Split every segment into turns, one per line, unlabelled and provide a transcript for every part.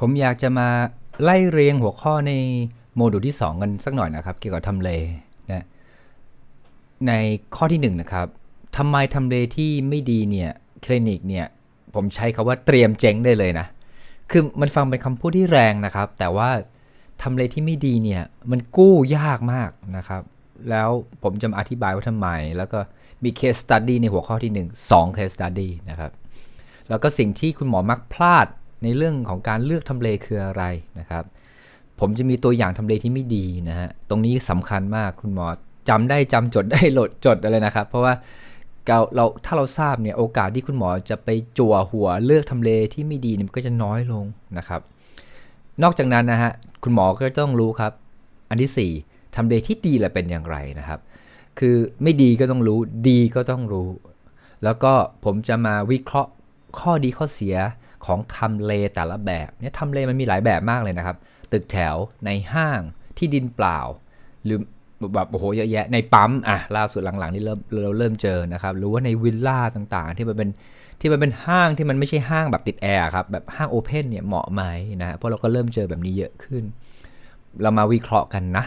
ผมอยากจะมาไล่เรียงหัวข้อในโมดูลที่ 2 กันสักหน่อยนะครับ เกี่ยวกับทำเลนะในข้อที่ 1 นะครับทำไมทำเลที่ไม่ดีเนี่ยคลินิกเนี่ยผมใช้คาว่าเตรียมเจ๊งได้เลยนะ คือมันฟังเป็นคำพูดที่แรงนะครับ แต่ว่าทำเลที่ไม่ดีเนี่ยมันกู้ยากมากนะครับ แล้วผมจะมาอธิบายว่าทำไม แล้วก็มี case study ในหัวข้อที่ 1 2 case study นะครับ แล้วก็สิ่งที่คุณหมอมักพลาด ในเรื่องของการเลือกทำเลคืออะไรนะครับ ผมจะมีตัวอย่างทำเลที่ไม่ดีนะฮะตรงนี้สำคัญมากคุณหมอจำได้จำจดได้โหลดจดอะไรนะครับ เพราะว่าเราเราถ้าเราทราบเนี่ยโอกาสที่คุณหมอจะไปจั่วหัวเลือกทำเลที่ไม่ดีเนี่ยมันก็จะน้อยลงนะครับ นอกจากนั้นนะฮะคุณหมอก็ต้องรู้ครับ อันที่ 4ทำเลที่ดีแหละเป็นอย่างไรนะครับ คือไม่ดีก็ต้องรู้ดีก็ต้องรู้ แล้วก็ผมจะมาวิเคราะห์ข้อดีข้อเสีย ของทำเลแต่ละแบบเนี่ยทำเลมันมีหลายแบบมากเลยนะครับ ตึกแถวในห้างที่ดินเปล่า หรือแบบโอ้โหเยอะแยะในปั๊มอะล่าสุดหลังๆนี่เริ่มเราเริ่มเจอนะครับหรือว่าในวิลล่าต่างๆ ที่มันเป็นที่มันเป็นห้างที่มันไม่ใช่ห้างแบบติดแอร์ครับแบบห้างโอเพนเนี่ยเหมาะไหมนะเพราะเราก็เริ่มเจอแบบนี้เยอะขึ้น เรามาวิเคราะห์กันนะ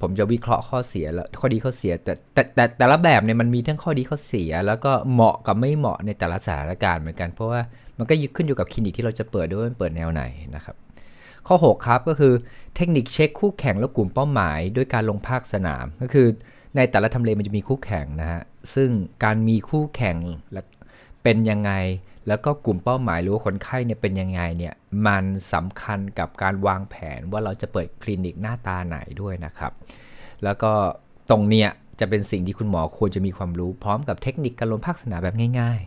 ผมจะวิเคราะห์ข้อเสียแล้วข้อดีข้อเสียแต่แต่แต่แต่ละแบบเนี่ยมันมีทั้งข้อดีข้อเสีย แล้วก็เหมาะกับไม่เหมาะในแต่ละสถานการณ์เหมือนกัน เพราะว่ามันก็ขึ้นอยู่กับคลินิกที่เราจะเปิดด้วยว่ามันเปิดแนวไหนนะครับ ข้อ 6 ครับก็คือเทคนิคเช็คคู่แข่งและกลุ่มเป้าหมายด้วยการลงภาคสนาม ก็คือในแต่ละทำเลมันจะมีคู่แข่งนะฮะซึ่งการมีคู่แข่งและเป็นยังไง แล้วก็กลุ่มเป้าหมายหรือว่าคนไข้เนี่ยเป็นยังไงเนี่ยมันสำคัญกับการวางแผนว่าเราจะเปิดคลินิกหน้าตาไหนด้วยนะครับ แล้วก็ตรงเนี้ยจะเป็นสิ่งที่คุณหมอควรจะมีความรู้พร้อมกับเทคนิคการลงภาคสนามแบบง่าย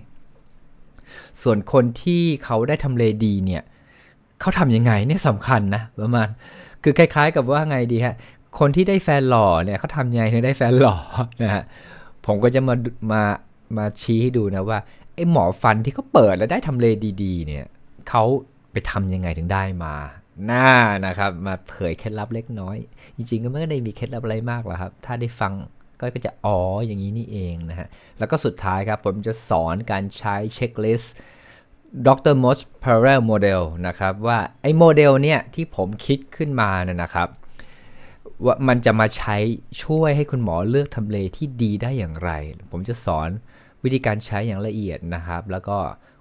ๆ ส่วนคนที่เขาได้ทำเลดีเนี่ยเขาทำยังไงเนี่ยสำคัญนะประมาณคือคล้าย ๆ กับว่าไงดีฮะคนที่ได้แฟนหล่อเนี่ยเขาทำยังไงถึงได้แฟนหล่อนะฮะผมก็จะมามามาชี้ให้ดูนะว่า ไอ้หมอฟันที่เขาเปิดแล้วได้ทำเลดีๆ เนี่ยเขาไปทำยังไงถึงได้มาหน่านะครับ มาเผยเคล็ดลับเล็กน้อย จริงๆก็ไม่ได้มีเคล็ดลับอะไรมากหรอกครับ ถ้าได้ฟังก็จะอ๋ออย่างนี้นี่เองนะฮะ แล้วก็สุดท้ายครับ ผมจะสอนการใช้เช็คลิสต์ Dr. Moss Parallel Model นะครับ ว่าไอ้โมเดลเนี่ยที่ผมคิดขึ้นมาเนี่ยนะครับ ว่ามันจะมาใช้ช่วยให้คุณหมอเลือกทำเลที่ดีได้อย่างไร ผมจะสอน วิธีการใช้อย่างละเอียดนะครับ แล้วก็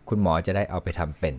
คุณหมอจะได้เอาไปทำเป็น